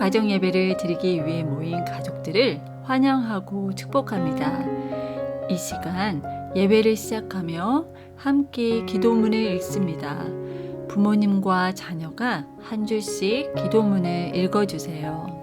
가정 예배를 드리기 위해 모인 가족들을 환영하고 축복합니다. 이 시간 예배를 시작하며 함께 기도문을 읽습니다. 부모님과 자녀가 한 줄씩 기도문을 읽어주세요.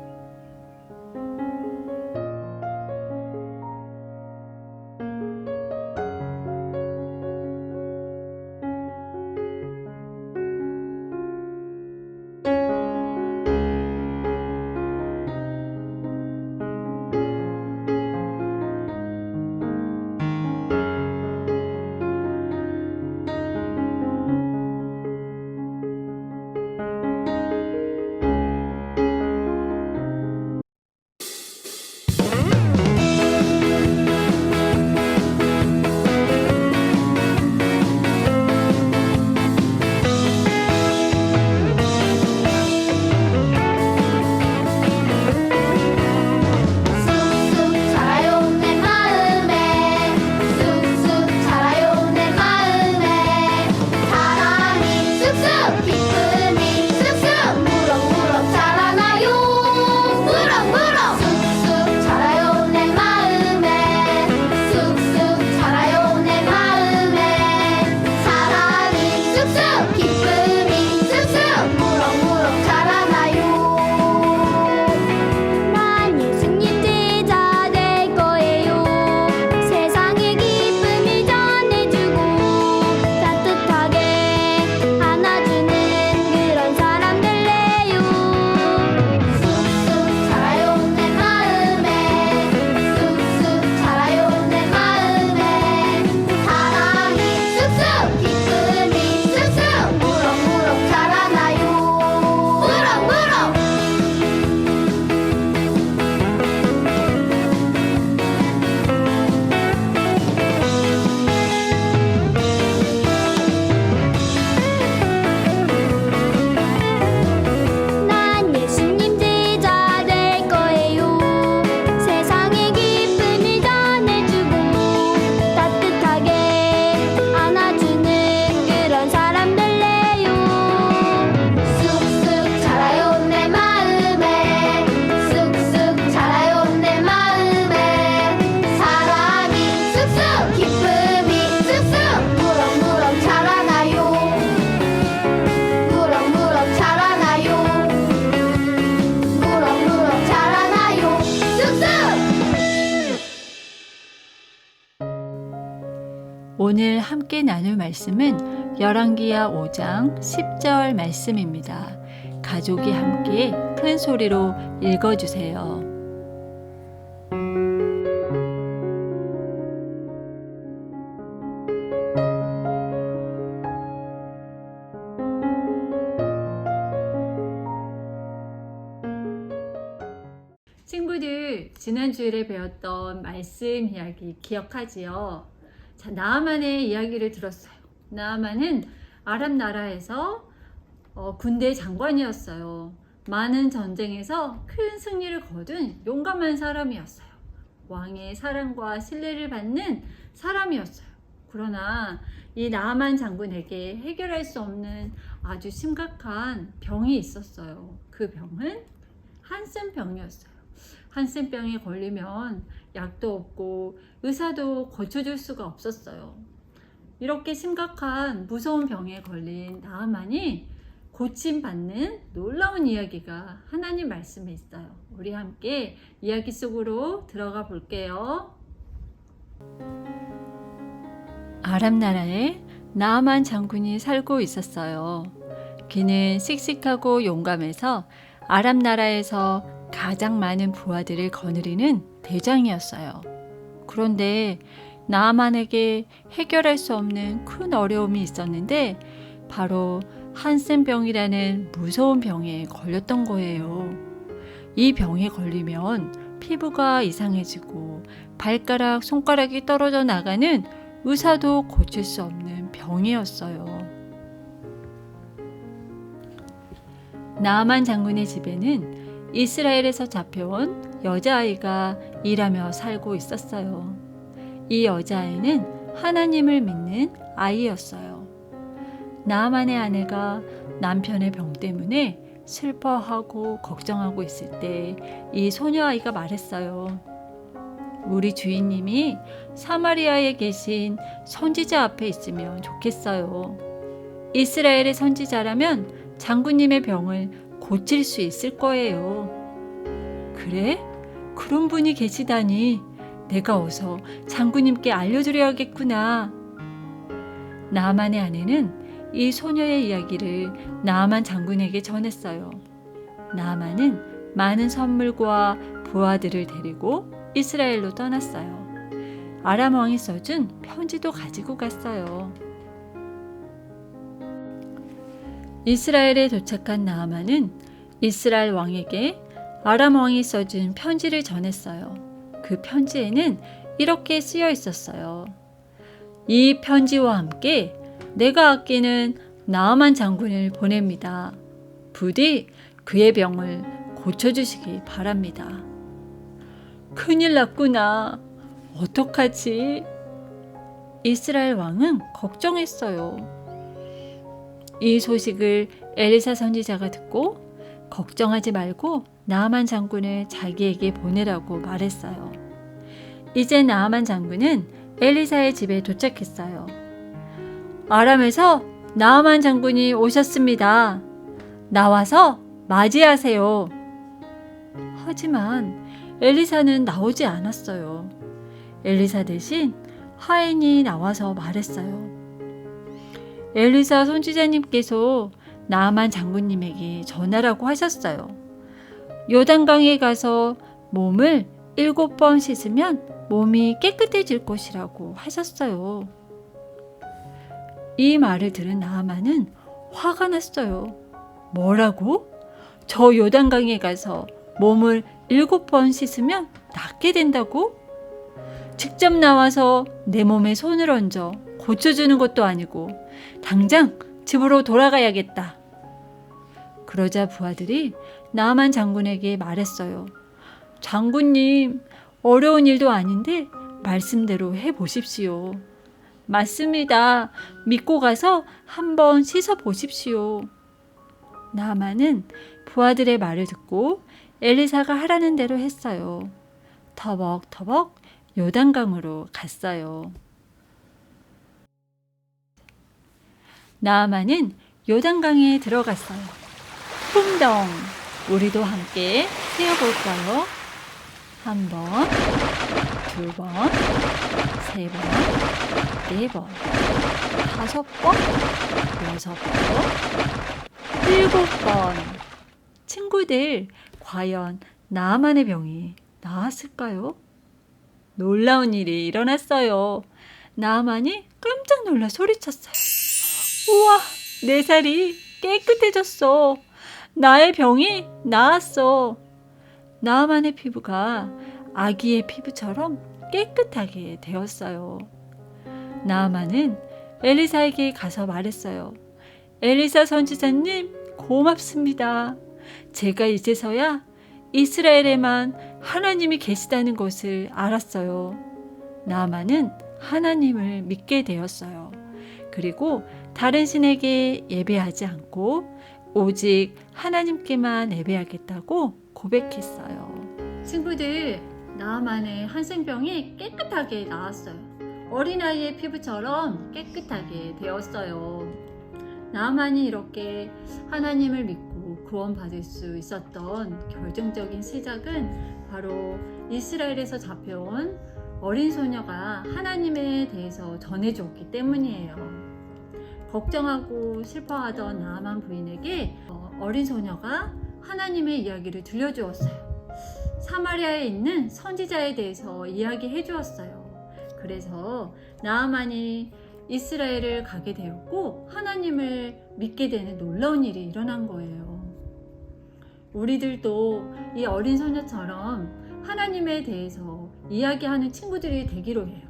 오늘 함께 나눌 말씀은 열왕기야 5장 10절 말씀입니다. 가족이 함께 큰 소리로 읽어 주세요. 친구들 지난 주일에 배웠던 말씀 이야기 기억하지요? 자 나아만의 이야기를 들었어요. 나아만은 아랍 나라에서 어, 군대 장관이었어요. 많은 전쟁에서 큰 승리를 거둔 용감한 사람이었어요. 왕의 사랑과 신뢰를 받는 사람이었어요. 그러나 이 나아만 장군에게 해결할 수 없는 아주 심각한 병이 있었어요. 그 병은 한센병이었어요. 한센병에 걸리면 약도 없고 의사도 고쳐줄 수가 없었어요. 이렇게 심각한 무서운 병에 걸린 나아만이 고침받는 놀라운 이야기가 하나님 말씀에 있어요. 우리 함께 이야기 속으로 들어가 볼게요. 아랍 나라에 나아만 장군이 살고 있었어요. 그는 씩씩하고 용감해서 아랍 나라에서 가장 많은 부하들을 거느리는 대장이었어요. 그런데 나아만에게 해결할 수 없는 큰 어려움이 있었는데 바로 한센병이라는 무서운 병에 걸렸던 거예요. 이 병에 걸리면 피부가 이상해지고 발가락, 손가락이 떨어져 나가는 의사도 고칠 수 없는 병이었어요. 나아만 장군의 집에는 이스라엘에서 잡혀온 여자아이가 일하며 살고 있었어요. 이 여자아이는 하나님을 믿는 아이였어요. 나만의 아내가 남편의 병 때문에 슬퍼하고 걱정하고 있을 때 이 소녀 아이가 말했어요. 우리 주인님이 사마리아에 계신 선지자 앞에 있으면 좋겠어요. 이스라엘의 선지자라면 장군님의 병을 고칠 수 있을 거예요. 그래? 그런 분이 계시다니 내가 어서 장군님께 알려드려야겠구나. 나만의 아내는 이 소녀의 이야기를 나만 장군에게 전했어요. 나만은 많은 선물과 부하들을 데리고 이스라엘로 떠났어요. 아람 왕이 써준 편지도 가지고 갔어요. 이스라엘에 도착한 나아만은 이스라엘 왕에게 아람 왕이 써준 편지를 전했어요. 그 편지에는 이렇게 쓰여 있었어요. 이 편지와 함께 내가 아끼는 나아만 장군을 보냅니다. 부디 그의 병을 고쳐주시기 바랍니다. 큰일 났구나. 어떡하지? 이스라엘 왕은 걱정했어요. 이 소식을 엘리사 선지자가 듣고 걱정하지 말고 나아만 장군을 자기에게 보내라고 말했어요. 이제 나아만 장군은 엘리사의 집에 도착했어요. 아람에서 나아만 장군이 오셨습니다. 나와서 맞이하세요. 하지만 엘리사는 나오지 않았어요. 엘리사 대신 하인이 나와서 말했어요. 엘리사 선지자님께서 나만 장군님에게 전하라고 하셨어요. 요단강에 가서 몸을 일곱 번 씻으면 몸이 깨끗해질 것이라고 하셨어요. 이 말을 들은 나아만은 화가 났어요. 뭐라고? 저 요단강에 가서 몸을 일곱 번 씻으면 낫게 된다고? 직접 나와서 내 몸에 손을 얹어 고쳐주는 것도 아니고 당장 집으로 돌아가야겠다. 그러자 부하들이 나만 장군에게 말했어요. 장군님, 어려운 일도 아닌데 말씀대로 해 보십시오. 맞습니다. 믿고 가서 한번 씻어 보십시오. 나만은 부하들의 말을 듣고 엘리사가 하라는 대로 했어요. 터벅터벅 요단강으로 갔어요. 나아만은 요단강에 들어갔어요. 풍덩! 우리도 함께 세어볼까요? 한 번, 두 번, 세 번, 네 번, 다섯 번, 여섯 번, 일곱 번. 친구들, 과연 나만의 병이 나았을까요? 놀라운 일이 일어났어요. 나만이 깜짝 놀라 소리쳤어요. 우와, 내 살이 깨끗해졌어. 나의 병이 나았어. 나만의 피부가 아기의 피부처럼 깨끗하게 되었어요. 나만은 엘리사에게 가서 말했어요. 엘리사 선지자님, 고맙습니다. 제가 이제서야 이스라엘에만 하나님이 계시다는 것을 알았어요. 나만은 하나님을 믿게 되었어요. 그리고 다른 신에게 예배하지 않고 오직 하나님께만 예배하겠다고 고백했어요. 친구들, 나만의 한생병이 깨끗하게 나았어요. 어린아이의 피부처럼 깨끗하게 되었어요. 나만이 이렇게 하나님을 믿고 구원받을 수 있었던 결정적인 시작은 바로 이스라엘에서 잡혀온 어린 소녀가 하나님에 대해서 전해줬기 때문이에요. 걱정하고 슬퍼하던 나아만 부인에게 어, 어린 소녀가 하나님의 이야기를 들려주었어요. 사마리아에 있는 선지자에 대해서 이야기해 주었어요. 그래서 나아만이 이스라엘을 가게 되었고 하나님을 믿게 되는 놀라운 일이 일어난 거예요. 우리들도 이 어린 소녀처럼 하나님에 대해서 이야기하는 친구들이 되기로 해요.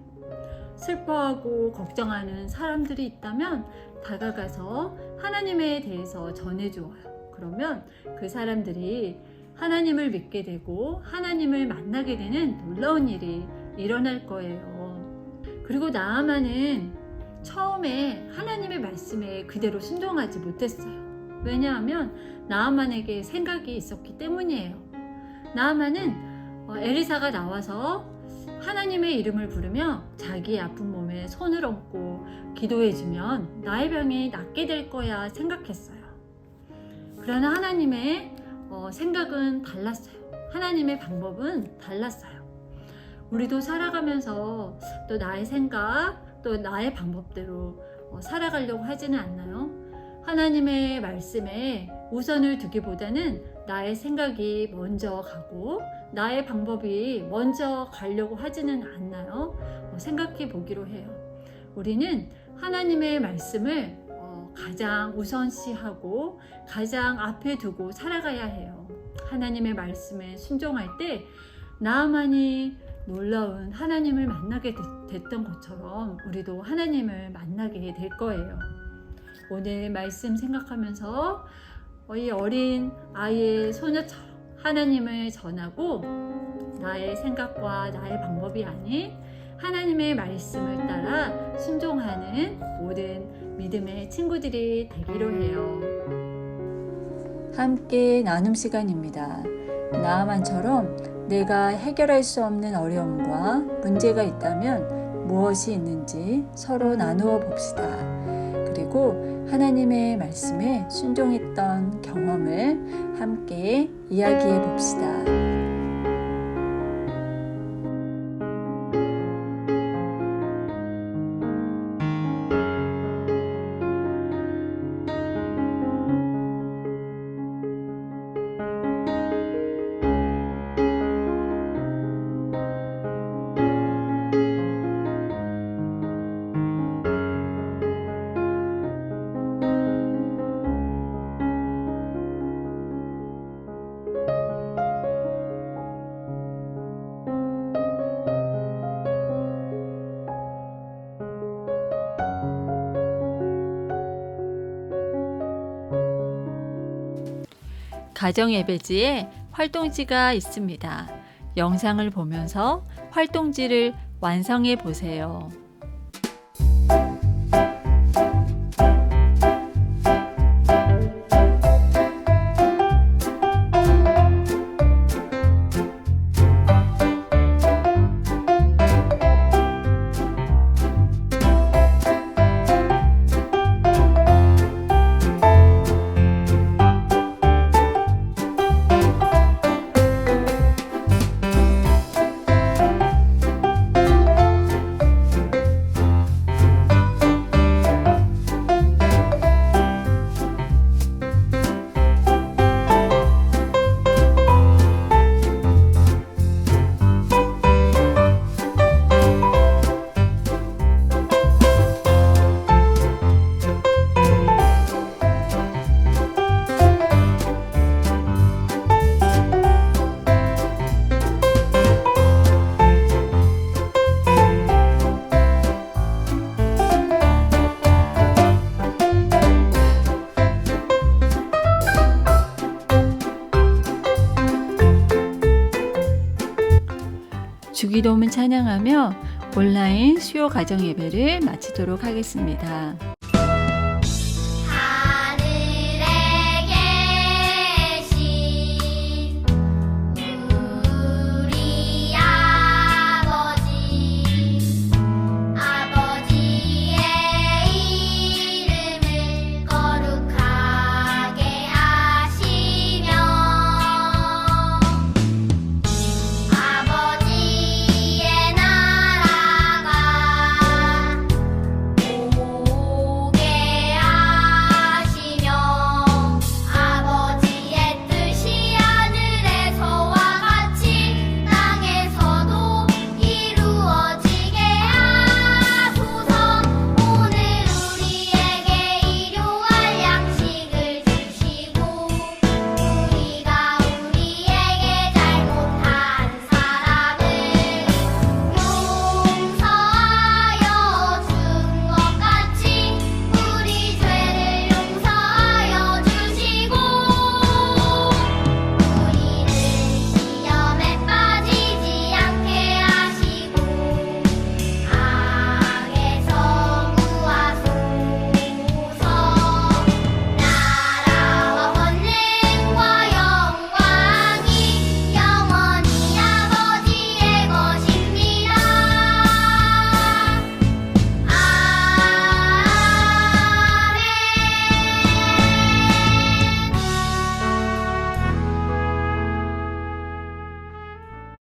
슬퍼하고 걱정하는 사람들이 있다면 다가가서 하나님에 대해서 전해주어요. 그러면 그 사람들이 하나님을 믿게 되고 하나님을 만나게 되는 놀라운 일이 일어날 거예요. 그리고 나아만은 처음에 하나님의 말씀에 그대로 순종하지 못했어요. 왜냐하면 나아만에게 생각이 있었기 때문이에요. 나아만은 어, 에리사가 나와서 하나님의 이름을 부르며 자기의 아픈 몸에 손을 얹고 기도해주면 나의 병이 낫게 될 거야 생각했어요. 그러나 하나님의 어, 생각은 달랐어요. 하나님의 방법은 달랐어요. 우리도 살아가면서 또 나의 생각, 또 나의 방법대로 어, 살아가려고 하지는 않나요? 하나님의 말씀에 우선을 두기보다는 나의 생각이 먼저 가고 나의 방법이 먼저 가려고 하지는 않나요? 어, 생각해 보기로 해요. 우리는 하나님의 말씀을 어, 가장 우선시하고 가장 앞에 두고 살아가야 해요. 하나님의 말씀에 순종할 때 나만이 놀라운 하나님을 만나게 됐- 됐던 것처럼 우리도 하나님을 만나게 될 거예요. 오늘 말씀 생각하면서 이 어린 아이의 소녀처럼 하나님을 전하고 나의 생각과 나의 방법이 아닌 하나님의 말씀을 따라 순종하는 모든 믿음의 친구들이 되기로 해요. 함께 나눔 시간입니다. 나만처럼 내가 해결할 수 없는 어려움과 문제가 있다면 무엇이 있는지 서로 나누어 봅시다. 그리고 하나님의 말씀에 순종했던 경험을 함께 이야기해 봅시다. 가정 예배지에 활동지가 있습니다. 영상을 보면서 활동지를 완성해 보세요. 주기도문 찬양하며 온라인 수요 가정 예배를 마치도록 하겠습니다.